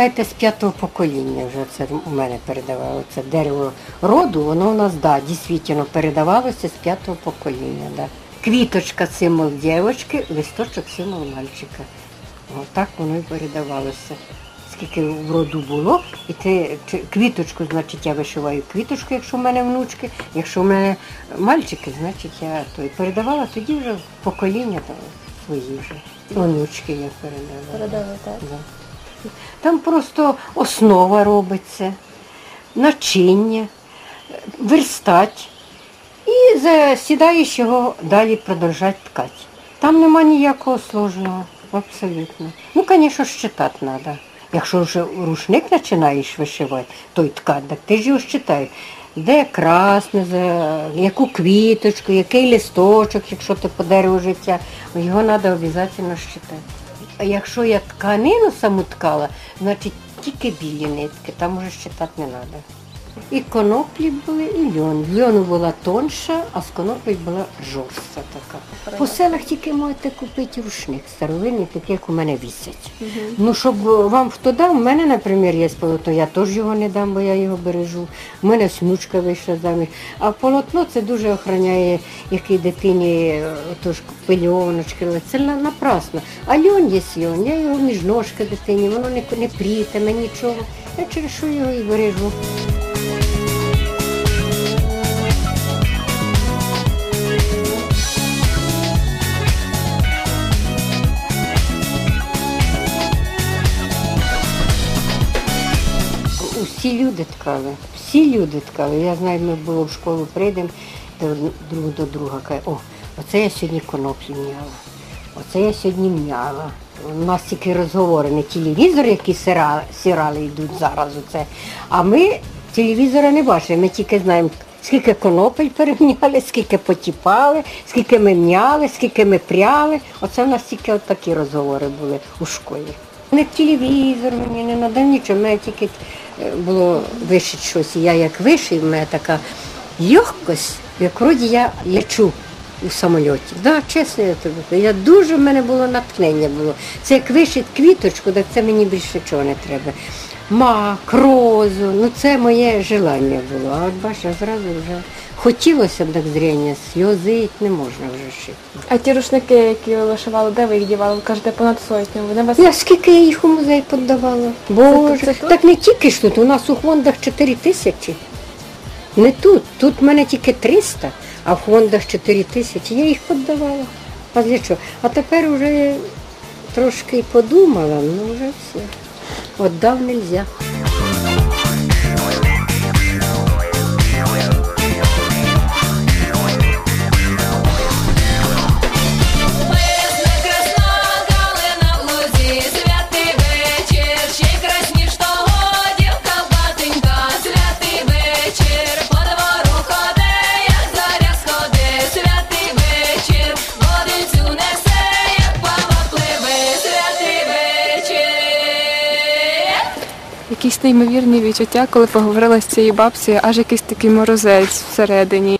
Считайте, з п'ятого покоління вже це у мене передавало. Це дерево роду, воно у нас, да, дійсно передавалося з п'ятого покоління. Да. Квіточка символ дівчинки, листочок символ мальчика. Отак воно і передавалося. Скільки в роду було, і ти квіточку, значить, я вишиваю квіточку, якщо в мене внучки, якщо в мене мальчики, значить я то і передавала тоді вже покоління то, свої вже. Онучки я передавала. Передали, так? Да. Там просто основа робиться, начиння, верстать. І засідаєш його далі продовжати ткати. Там нема ніякого сложного, абсолютно. Ну, звісно, щитати треба. Якщо вже рушник починаєш вишивати, той ткати, так ти ж його щитаєш. Де красне, яку квіточку, який листочок, якщо ти по дереву життя, його треба обов'язково щитати. А якщо я тканину саму ткала, значить тільки білі нитки, там уже щитати не треба. І коноплі були, і льон. Льону була тонша, а з коноплі була жорстка така. По селах тільки можете купити рушник старовинний, такий, як у мене вісять. Ну, щоб вам хто дав, у мене, наприклад, є полотно, я теж його не дам, бо я його бережу. У мене снучка вийшла заміж. А полотно це дуже охороняє, якій дитині тож пильоночки, але це напрасно. А льон є льон, я його між ножки дитині, воно не, не прітиме, нічого. Я через що його і бережу. Усі люди ткали, всі люди ткали. Я знаю, ми було в школу прийдемо, друг до друга каже, о, оце я сьогодні коноплі м'яла, оце я сьогодні м'яла. У нас тільки розговори, не телевізор, які сірали йдуть зараз оце. А ми телевізора не бачимо, ми тільки знаємо, скільки конопель перемняли, скільки потіпали, скільки ми м'яли, скільки ми пряли. Оце в нас тільки от такі розговори були у школі. Не телевізор мені не надав нічого, мене тільки е, було вишити щось. І я як вишив, в мене така легкость, як вроді я лечу у самольоті. Да, чесно, я тобі. Я дуже в мене було натхнення було. Це як вишити квіточку, так це мені більше чого не треба. Мак, розу, ну це моє желання було. А от бачиш, а зразу вже хотілося б так зрення, сльозить не можна вже шити. А ті рушники, які ви вишивали, де ви їх дівали? Ви кажете, понад сотню. Вони вас Я скільки я їх у музей подавала? Боже, це тут? так не тільки ж тут, у нас у фондах 4 тисячі. Не тут, тут в мене тільки 300, а в фондах 4 тисячі. Я їх подавала. А для чого? А тепер вже трошки подумала, ну вже все. Отдав нельзя. Якісь неймовірні відчуття, коли поговорила з цією бабцею, аж якийсь такий морозець всередині.